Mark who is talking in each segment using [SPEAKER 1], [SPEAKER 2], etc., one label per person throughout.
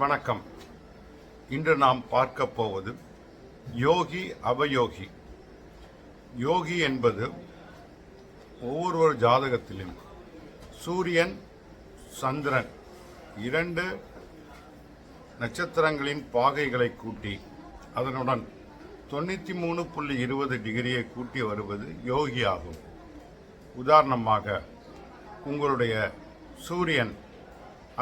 [SPEAKER 1] வணக்கம். இன்று நாம் பார்க்க போவது யோகி அவயோகி. யோகி என்பது ஒவ்வொருவர் ஜாதகத்திலும் சூரியன் சந்திரன் இரண்டு நட்சத்திரங்களின் பாகைகளை கூட்டி அதனுடன் தொண்ணூற்றி மூணு புள்ளி இருபது டிகிரியை கூட்டி வருவது யோகி ஆகும் உதாரணமாக உங்களுடைய சூரியன்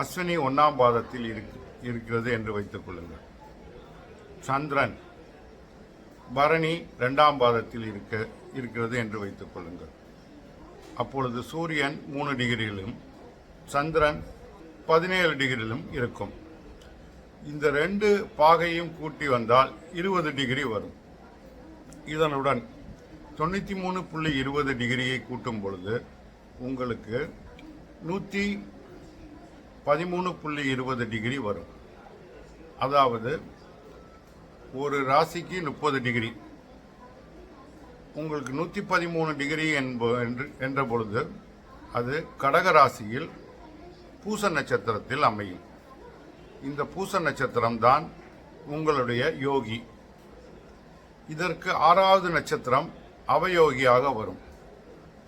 [SPEAKER 1] அஸ்வினி ஒன்றாம் பாதத்தில் இருக்கு. இருக்கிறது என்று வைத்துக் கொள்ளுங்கள். சந்திரன் பரணி ரெண்டாம் பாதத்தில் இருக்க இருக்கிறது என்று வைத்துக் கொள்ளுங்கள். அப்பொழுது சூரியன் மூணு டிகிரியிலும் சந்திரன் பதினேழு டிகிரியிலும் இருக்கும். இந்த ரெண்டு பாகையும் கூட்டி வந்தால் இருபது டிகிரி வரும். இதனுடன் தொண்ணூற்றி மூணு புள்ளி இருபது டிகிரியை கூட்டும் பொழுது உங்களுக்கு நூற்றி பதிமூணு புள்ளி இருபது டிகிரி வரும். அதாவது ஒரு ராசிக்கு முப்பது டிகிரி. உங்களுக்கு நூற்றி பதிமூணு டிகிரி என்ப என்று என்ற பொழுது அது கடக ராசியில் பூச நட்சத்திரத்தில் அமையும். இந்த பூச நட்சத்திரம் தான் உங்களுடைய யோகி. இதற்கு ஆறாவது நட்சத்திரம் அவயோகியாக வரும்.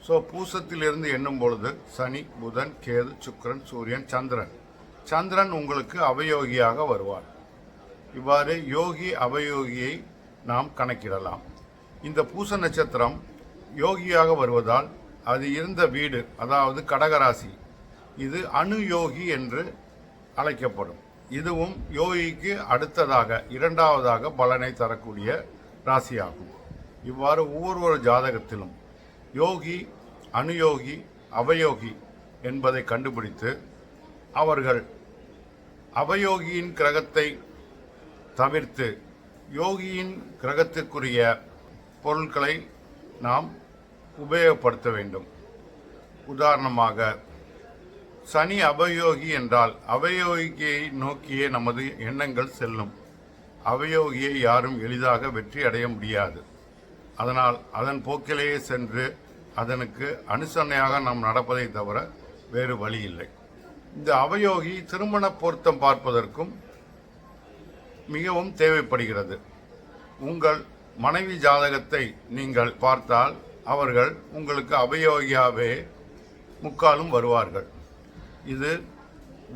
[SPEAKER 1] ஸோ பூசத்திலிருந்து எண்ணும் பொழுது சனி புதன் கேது சுக்கரன் சூரியன் சந்திரன். சந்திரன் உங்களுக்கு அவயோகியாக வருவார். இவ்வாறு யோகி அவயோகியை நாம் கணக்கிடலாம். இந்த பூச நட்சத்திரம் யோகியாக வருவதால் அது இருந்த வீடு அதாவது கடகராசி இது அணுயோகி என்று அழைக்கப்படும். இதுவும் யோகிக்கு அடுத்ததாக இரண்டாவதாக பலனை தரக்கூடிய ராசியாகும். இவ்வாறு ஒவ்வொரு ஜாதகத்திலும் யோகி அனுயோகி அவயோகி என்பதை கண்டுபிடித்து அவர்கள் அவயோகியின் கிரகத்தை தவிர்த்து யோகியின் கிரகத்திற்குரிய பொருட்களை நாம் உபயோகப்படுத்த வேண்டும். உதாரணமாக சனி அவயோகி என்றால் அவயோகியை நோக்கியே நமது எண்ணங்கள் செல்லும். அவயோகியை யாரும் எளிதாக வெற்றி அடைய முடியாது. அதனால் அதன் போக்கிலேயே சென்று அதனுக்கு அனுசரணையாக நாம் நடப்பதை தவிர வேறு வழி இல்லை. இந்த அவயோகி திருமண பொருத்தம் பார்ப்பதற்கும் மிகவும் தேவைப்படுகிறது. உங்கள் மனைவி ஜாதகத்தை நீங்கள் பார்த்தால் அவர்கள் உங்களுக்கு அவயோகியாகவே முக்காலும் வருவார்கள். இது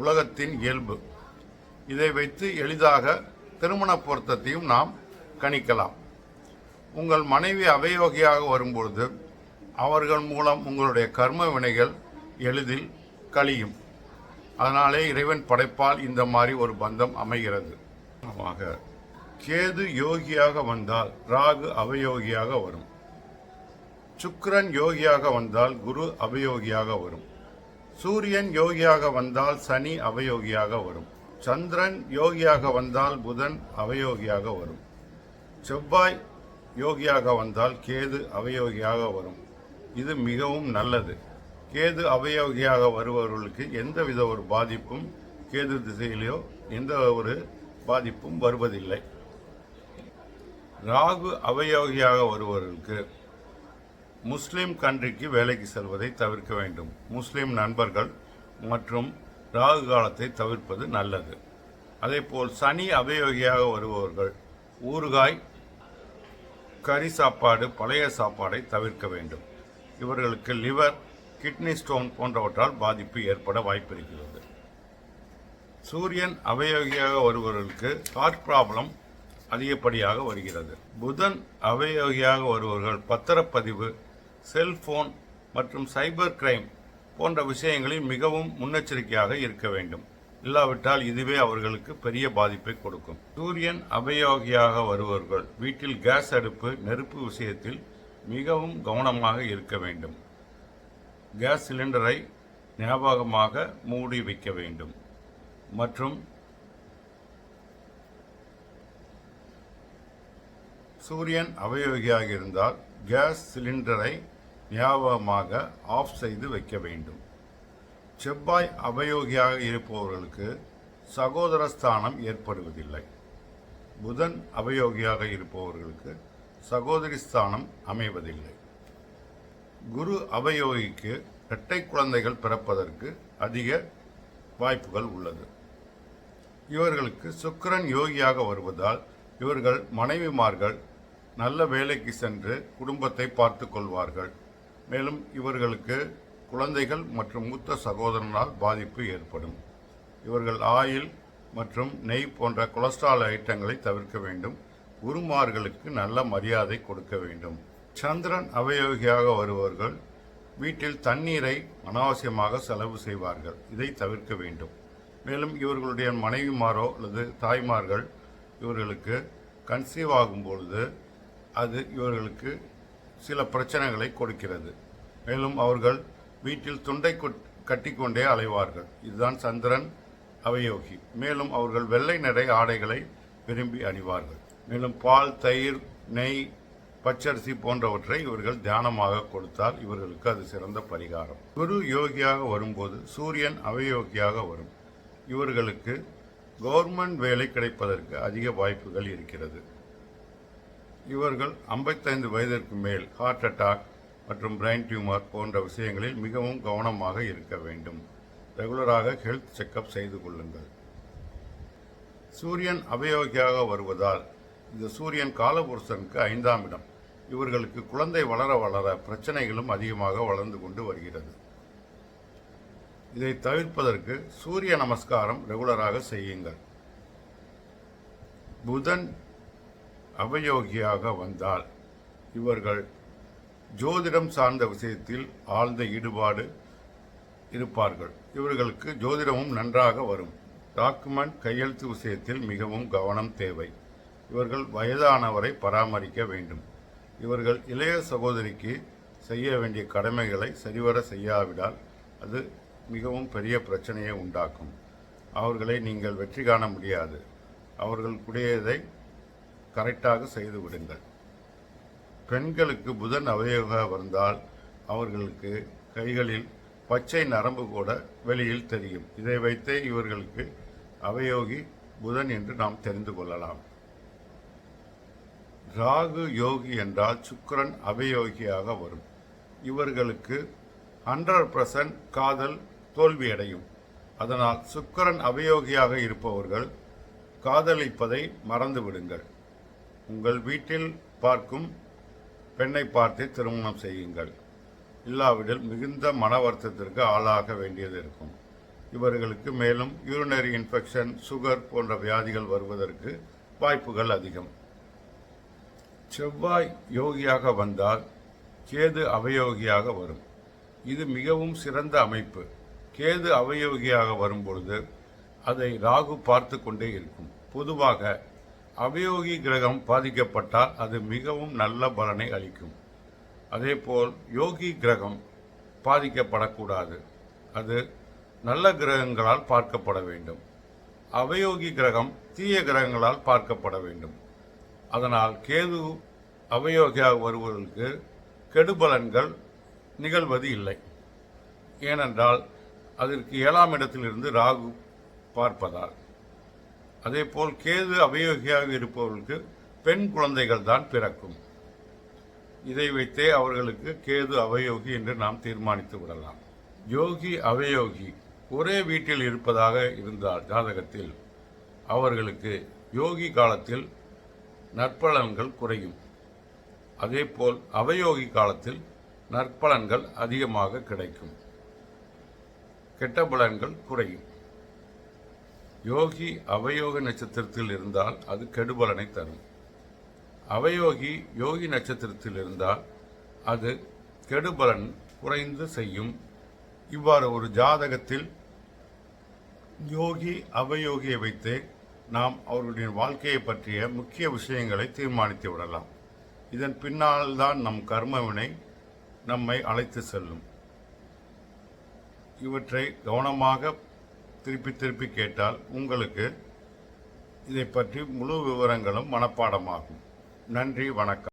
[SPEAKER 1] உலகத்தின் இயல்பு. இதை வைத்து எளிதாக திருமண பொருத்தத்தையும் நாம் கணிக்கலாம். உங்கள் மனைவி அவயோகியாக வரும்பொழுது அவர்கள் மூலம் உங்களுடைய கர்ம வினைகள் எளிதில் கழியும். அதனாலே இறைவன் படைப்பால் இந்த மாதிரி ஒரு பந்தம் அமைகிறது. ஆக கேது யோகியாக வந்தால் ராகு அவயோகியாக வரும். சுக்கரன் யோகியாக வந்தால் குரு அவயோகியாக வரும். சூரியன் யோகியாக வந்தால் சனி அவயோகியாக வரும். சந்திரன் யோகியாக வந்தால் புதன் அவயோகியாக வரும். செவ்வாய் யோகியாக வந்தால் கேது அவயோகியாக வரும். இது மிகவும் நல்லது. கேது அவயோகியாக வருபவர்களுக்கு எந்தவித ஒரு பாதிப்பும் கேது திசையிலோ எந்த ஒரு பாதிப்பும் வருவதில்லை. ராகு அவயோகியாக வருபவர்களுக்கு முஸ்லிம் கண்ட்ரிக்கு வேலைக்கு செல்வதை தவிர்க்க வேண்டும். முஸ்லிம் நண்பர்கள் மற்றும் ராகு காலத்தை தவிர்ப்பது நல்லது. அதேபோல் சனி அவயோகியாக வருபவர்கள் ஊறுகாய் கறி சாப்பாடு பழைய சாப்பாடை தவிர்க்க வேண்டும். இவர்களுக்கு லிவர் கிட்னி ஸ்டோன் போன்றவற்றால் பாதிப்பு ஏற்பட வாய்ப்பிருக்கிறது. சூரியன் அவயோகியாக வருபவர்களுக்கு ஹார்ட் ப்ராப்ளம் அதிகப்படியாக வருகிறது. புதன் அவயோகியாக வருபவர்கள் பத்திரப்பதிவு செல்போன் மற்றும் சைபர் கிரைம் போன்ற விஷயங்களில் மிகவும் முன்னெச்சரிக்கையாக இருக்க வேண்டும். இல்லாவிட்டால் இதுவே அவர்களுக்கு பெரிய பாதிப்பை கொடுக்கும். சூரியன் அபயோகியாக வருபவர்கள் வீட்டில் கேஸ் அடுப்பு நெருப்பு விஷயத்தில் மிகவும் கவனமாக இருக்க வேண்டும். கேஸ் சிலிண்டரை ஞாபகமாக மூடி வைக்க வேண்டும். மற்றும் சூரியன் அவயோகியாக இருந்தால் கேஸ் சிலிண்டரை ஞாபகமாக ஆஃப் செய்து வைக்க வேண்டும். செவ்வாய் அவயோகியாக இருப்பவர்களுக்கு சகோதர ஸ்தானம் ஏற்படுவதில்லை. புதன் அவயோகியாக இருப்பவர்களுக்கு சகோதரி ஸ்தானம் அமைவதில்லை. குரு அவயோகிக்கு இரட்டை குழந்தைகள் பிறப்பதற்கு அதிக வாய்ப்புகள் உள்ளது. இவர்களுக்கு சுக்கிரன் யோகியாக வருவதால் இவர்கள் மனைவிமார்கள் நல்ல வேலைக்கு சென்று குடும்பத்தை பார்த்து கொள்வார்கள். மேலும் இவர்களுக்கு குழந்தைகள் மற்றும் மூத்த சகோதரனால் பாதிப்பு ஏற்படும். இவர்கள் ஆயில் மற்றும் நெய் போன்ற கொலஸ்ட்ரால் ஐட்டங்களை தவிர்க்க வேண்டும். குருமார்களுக்கு நல்ல மரியாதை கொடுக்க வேண்டும். சந்திரன் அவயோகியாக வருபவர்கள் வீட்டில் தண்ணீரை அனாவசியமாக செலவு செய்வார்கள். இதை தவிர்க்க வேண்டும். மேலும் இவர்களுடைய மனைவிமாரோ அல்லது தாய்மார்கள் இவர்களுக்கு கன்சீவ் ஆகும் பொழுது அது இவர்களுக்கு சில பிரச்சனைகளை கொடுக்கிறது. மேலும் அவர்கள் வீட்டில் துண்டை கொட்- கட்டிக்கொண்டே அலைவார்கள். இதுதான் சந்திரன் அவயோகி. மேலும் அவர்கள் வெள்ளை நடை ஆடைகளை விரும்பி அணிவார்கள். மேலும் பால் தயிர் நெய் பச்சரிசி போன்றவற்றை இவர்கள் தியானமாக கொடுத்தால் இவர்களுக்கு அது சிறந்த பரிகாரம். குரு யோகியாக வரும்போது சூரியன் அவயோகியாக வரும். இவர்களுக்கு கவர்மெண்ட் வேலை கிடைப்பதற்கு அதிக வாய்ப்புகள் இருக்கிறது. இவர்கள் 55 வயதிற்கு மேல் ஹார்ட் அட்டாக் மற்றும் பிரைன் டியூமர் போன்ற விஷயங்களில் மிகவும் கவனமாக இருக்க வேண்டும். ரெகுலராக ஹெல்த் செக்கப் செய்து கொள்ளுங்கள். சூரியன் அவயோகியாக வருவதால் இந்த சூரியன் காலபுருஷனுக்கு ஐந்தாம் இடம். இவர்களுக்கு குழந்தை வளர வளர பிரச்சனைகளும் அதிகமாக வளர்ந்து கொண்டு வருகிறது. இதை தவிர்ப்பதற்கு சூரிய நமஸ்காரம் ரெகுலராக செய்யுங்கள். புதன் அவயோகியாக வந்தால் இவர்கள் ஜோதிடம் சார்ந்த விஷயத்தில் ஆழ்ந்த ஈடுபாடு இருப்பார்கள். இவர்களுக்கு ஜோதிடமும் நன்றாக வரும். டாக்குமெண்ட் கையெழுத்து விஷயத்தில் மிகவும் கவனம் தேவை. இவர்கள் வயதானவரை பராமரிக்க வேண்டும். இவர்கள் இளைய சகோதரிக்கு செய்ய வேண்டிய கடமைகளை சரிவர செய்யாவிடால் அது மிகவும் பெரிய பிரச்சனையை உண்டாக்கும். அவர்களை நீங்கள் வெற்றி காண முடியாது. அவர்கள் குடியதை கரெக்டாக செய்து விடுங்கள். பெண்களுக்கு புதன் அவயோக வந்தால் அவர்களுக்கு கைகளில் பச்சை நரம்பு கூட வெளியில் தெரியும். இதை வைத்தே இவர்களுக்கு அவயோகி புதன் என்று நாம் தெரிந்து கொள்ளலாம். ராகு யோகி என்றால் சுக்கரன் அபயோகியாக வரும். இவர்களுக்கு ஹண்ட்ரட் பர்சன்ட் காதல் தோல்வியடையும். அதனால் சுக்கரன் அபயோகியாக இருப்பவர்கள் காதலிப்பதை மறந்துவிடுங்கள். உங்கள் வீட்டில் பார்க்கும் பெண்ணை பார்த்து திருமணம் செய்யுங்கள். இல்லாவிடில் மிகுந்த மன வருத்தத்திற்கு ஆளாக வேண்டியது இருக்கும். இவர்களுக்கு மேலும் யூரினரி இன்ஃபெக்ஷன் சுகர் போன்ற வியாதிகள் வருவதற்கு வாய்ப்புகள் அதிகம். செவ்வாய் யோகியாக வந்தால் கேது அவயோகியாக வரும். இது மிகவும் சிறந்த அமைப்பு. கேது அவயோகியாக வரும்பொழுது அதை ராகு பார்த்து கொண்டே இருக்கும். பொதுவாக அவயோகி கிரகம் பாதிக்கப்பட்டால் அது மிகவும் நல்ல பலனை அளிக்கும். அதேபோல் யோகி கிரகம் பாதிக்கப்படக்கூடாது. அது நல்ல கிரகங்களால் பார்க்கப்பட வேண்டும். அவயோகி கிரகம் தீய கிரகங்களால் பார்க்கப்பட வேண்டும். அதனால் கேது அவயோகியாக வருவதற்கு கெடுபலன்கள் நிகழ்வது இல்லை. ஏனென்றால் அதற்கு ஏழாம் இடத்திலிருந்து ராகு பார்ப்பதால். அதேபோல் கேது அவயோகியாக இருப்பவர்களுக்கு பெண் குழந்தைகள் தான் பிறக்கும். இதை வைத்தே அவர்களுக்கு கேது அவயோகி என்று நாம் தீர்மானித்து விடலாம். யோகி அவயோகி ஒரே வீட்டில் இருப்பதாக இருந்தால் ஜாதகத்தில் அவர்களுக்கு யோகி காலத்தில் நற்பலன்கள் குறையும். அதேபோல் அவயோகி காலத்தில் நற்பலன்கள் அதிகமாக கிடைக்கும். கெட்ட பலன்கள் குறையும். யோகி அவயோக நட்சத்திரத்தில் இருந்தால் அது கெடுபலனை தரும். அவயோகி யோகி நட்சத்திரத்தில் இருந்தால் அது கெடுபலன் குறைந்து செய்யும். இவ்வாறு ஒரு ஜாதகத்தில் யோகி அவயோகியை வைத்து நாம் அவர்களுடைய வாழ்க்கையை பற்றிய முக்கிய விஷயங்களை தீர்மானித்து விடலாம். இதன் பின்னால் தான் நம் கர்மவினை நம்மை அழைத்து செல்லும். இவற்றை கவனமாக திருப்பி திருப்பி கேட்டால் உங்களுக்கு இதை பற்றி முழு விவரங்களும் மனப்பாடமாகும். நன்றி வணக்கம்.